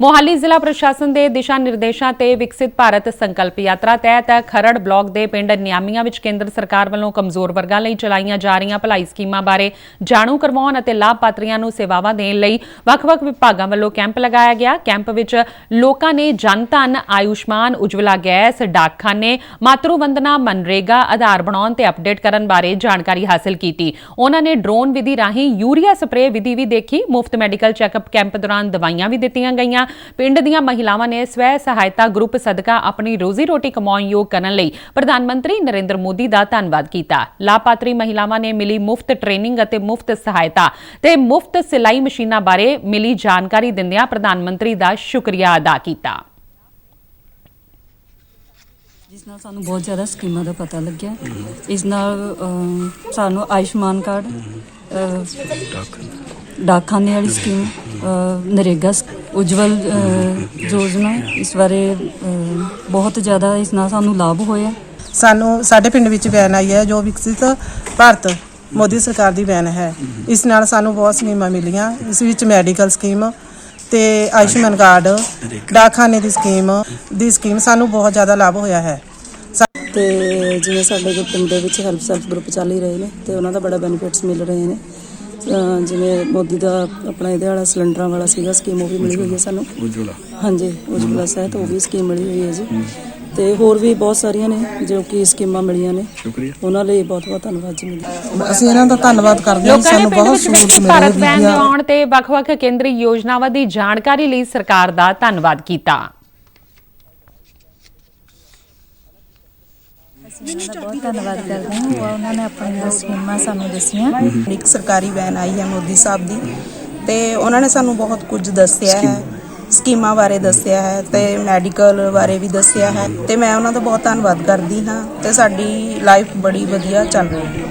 ਮੋਹਾਲੀ ਜ਼ਿਲ੍ਹਾ ਪ੍ਰਸ਼ਾਸਨ ਦੇ ਦਿਸ਼ਾ ਨਿਰਦੇਸ਼ਾਂ ਤੇ ਵਿਕਸਿਤ ਭਾਰਤ ਸੰਕਲਪ ਯਾਤਰਾ ਤਹਿਤ ਖਰੜ ਬਲਾਕ ਦੇ ਪਿੰਡ ਨਿਆਮੀਆਂ ਵਿੱਚ ਕੇਂਦਰ ਸਰਕਾਰ ਵੱਲੋਂ ਕਮਜ਼ੋਰ ਵਰਗਾਂ ਲਈ ਚਲਾਈਆਂ ਜਾ ਰਹੀਆਂ ਭਲਾਈ ਸਕੀਮਾਂ ਬਾਰੇ ਜਾਣੂ ਕਰਵਾਉਣ ਅਤੇ ਲਾਭਪਾਤਰੀਆਂ ਨੂੰ ਸੇਵਾਵਾਂ ਦੇਣ ਲਈ ਵੱਖ-ਵੱਖ ਵਿਭਾਗਾਂ ਵੱਲੋਂ ਕੈਂਪ ਲਗਾਇਆ ਗਿਆ। ਕੈਂਪ ਵਿੱਚ ਲੋਕਾਂ ਨੇ ਜਨ ਧਨ, ਆਯੁਸ਼ਮਾਨ, ਉਜਵਲਾ ਗੈਸ, ਡਾਕਖਾਨੇ ਮਾਤਰੂ ਵੰਦਨਾ ਮਨਰੇਗਾ, ਆਧਾਰ ਬਣਾਉਣ ਤੇ ਅਪਡੇਟ ਕਰਨ ਬਾਰੇ ਜਾਣਕਾਰੀ ਹਾਸਲ ਕੀਤੀ। ਉਹਨਾਂ ਨੇ ਡਰੋਨ ਵਿਧੀ ਰਾਹੀਂ ਯੂਰੀਆ ਸਪਰੇਅ ਵਿਧੀ ਵੀ ਦੇਖੀ। ਮੁਫਤ ਮੈਡੀਕਲ ਚੈੱਕਅਪ ਕੈਂਪ ਦੌਰਾਨ ਦਵਾਈਆਂ ਵੀ ਦਿੱਤੀਆਂ ਗਈਆਂ। ਪਿੰਡ ਦੀਆਂ ਮਹਿਲਾਵਾਂ ਨੇ ਸਵੈ ਸਹਾਇਤਾ ਗਰੁੱਪ ਸਦਕਾ ਆਪਣੀ ਰੋਜ਼ੀ ਰੋਟੀ ਕਮਾਉਣ ਯੋਗ ਕਰਨ ਲਈ ਪ੍ਰਧਾਨ ਮੰਤਰੀ ਨਰਿੰਦਰ ਮੋਦੀ ਦਾ ਧੰਨਵਾਦ ਕੀਤਾ। ਲਾਭਪਾਤਰੀ ਮਹਿਲਾਵਾਂ ਨੇ ਮਿਲੀ ਮੁਫਤ ਟ੍ਰੇਨਿੰਗ ਅਤੇ ਮੁਫਤ ਸਹਾਇਤਾ ਤੇ ਮੁਫਤ ਸਿਲਾਈ ਮਸ਼ੀਨਾਂ ਬਾਰੇ ਮਿਲੀ ਜਾਣਕਾਰੀ ਦਿੰਦਿਆਂ ਪ੍ਰਧਾਨ ਮੰਤਰੀ ਦਾ ਸ਼ੁਕਰੀਆ ਅਦਾ ਕੀਤਾ। ਜਿਸ ਨਾਲ ਸਾਨੂੰ ਬਹੁਤ ਜ਼ਿਆਦਾ ਸਕੀਮਾਂ ਦਾ ਪਤਾ ਲੱਗਿਆ। ਇਸ ਨਾਲ ਸਾਨੂੰ ਆਯੁਸ਼ਮਾਨ ਕਾਰਡ ਡਾਕਖਾਨੇ ਵਾਲੀ ਸਕੀਮ ਨਰੇਗਾ ਉਜਵਲ ਯੋਜਨਾ ਇਸ ਬਾਰੇ ਬਹੁਤ ਜ਼ਿਆਦਾ ਇਸ ਨਾਲ ਸਾਨੂੰ ਲਾਭ ਹੋਇਆ। ਸਾਨੂੰ ਸਾਡੇ ਪਿੰਡ ਵਿੱਚ ਵੈਨ ਆਈ ਹੈ ਜੋ ਵਿਕਸਿਤ ਭਾਰਤ ਮੋਦੀ ਸਰਕਾਰ ਦੀ ਵੈਨ ਹੈ। ਇਸ ਨਾਲ ਸਾਨੂੰ ਬਹੁਤ ਸਕੀਮਾਂ ਮਿਲੀਆਂ। ਇਸ ਵਿੱਚ ਮੈਡੀਕਲ ਸਕੀਮ ਤੇ ਆਯੁਸ਼ਮਾਨ ਕਾਰਡ ਡਾਕਖਾਨੇ ਦੀ ਸਕੀਮ ਦੀ ਸਕੀਮ ਸਾਨੂੰ ਬਹੁਤ ਜ਼ਿਆਦਾ ਲਾਭ ਹੋਇਆ ਹੈ। ਤੇ ਜਿਵੇਂ ਸਾਡੇ ਪਿੰਡ ਦੇ ਵਿੱਚ ਹੈਲਪ ਸੈਲਫ ਗਰੁੱਪ ਚੱਲ ਹੀ ਰਹੇ ਨੇ ਤੇ ਉਹਨਾਂ ਦਾ ਬੜਾ ਬੈਨੀਫਿਟਸ ਮਿਲ ਰਹੇ ਨੇ। ਜਿਵੇਂ ਮੋਦੀ ਦਾ ਆਪਣਾ ਇਹਦੇ ਵਾਲਾ ਸਿਲੰਡਰਾਂ ਵਾਲਾ ਸੀਗਾ ਸਕੀਮ ਉਹ ਵੀ ਮਿਲੀ ਹੋਈ ਹੈ ਸਾਨੂੰ। ਉਜਵਲਾ। ਹਾਂਜੀ ਉਜਵਲਾ ਸਹਿਤ ਉਹ ਵੀ ਸਕੀਮ ਮਿਲੀ ਹੋਈ ਹੈ ਜੀ। ਤੇ ਹੋਰ ਵੀ ਬਹੁਤ ਸਾਰੀਆਂ ਨੇ ਜੋ ਕਿ ਸਕੀਮਾਂ ਮਿਲੀਆਂ ਨੇ। ਸ਼ੁਕਰੀਆ। ਉਹਨਾਂ ਲਈ ਬਹੁਤ ਬਹੁਤ ਧੰਨਵਾਦ ਜੀ ਮੇਰਾ ਅਸੀਂ ਇਹਨਾਂ ਦਾ ਧੰਨਵਾਦ ਕਰਦੇ ਹਾਂ। ਸਾਨੂੰ ਬਹੁਤ ਸਹੂਲਤ ਮਿਲ ਭਾਰਤ ਵੈਨ ਹੈ। ਲਿਆਉਣ ਤੇ ਵੱਖ-ਵੱਖ ਕੇਂਦਰੀ ਯੋਜਨਾਵਾਂ ਦੀ ਜਾਣਕਾਰੀ ਲਈ ਸਰਕਾਰ ਦਾ ਧੰਨਵਾਦ ਕੀਤਾ। ਬਹੁਤ ਧੰਨਵਾਦ ਕਰਦੇ ਹਾਂ। ਉਹ ਉਹਨਾਂ ਨੇ ਆਪਣੀਆਂ ਸਕੀਮਾਂ ਸਾਨੂੰ ਦੱਸੀਆਂ। ਇੱਕ ਸਰਕਾਰੀ ਵੈਨ ਆਈ ਹੈ ਮੋਦੀ ਸਾਹਿਬ ਦੀ। ਤੇ ਉਹਨਾਂ ਨੇ ਸਾਨੂੰ ਬਹੁਤ ਕੁਝ ਦੱਸਿਆ ਹੈ। ਸਕੀਮਾਂ। ਬਾਰੇ ਦੱਸਿਆ ਹੈ ਤੇ ਮੈਡੀਕਲ ਬਾਰੇ ਵੀ ਦੱਸਿਆ ਹੈ। ਤੇ ਮੈਂ ਉਹਨਾਂ ਦਾ ਬਹੁਤ ਧੰਨਵਾਦ ਕਰਦੀ ਹਾਂ। ਤੇ ਸਾਡੀ ਲਾਈਫ ਬੜੀ ਵਧੀਆ ਚੱਲ ਰਹੀ ਹੈ।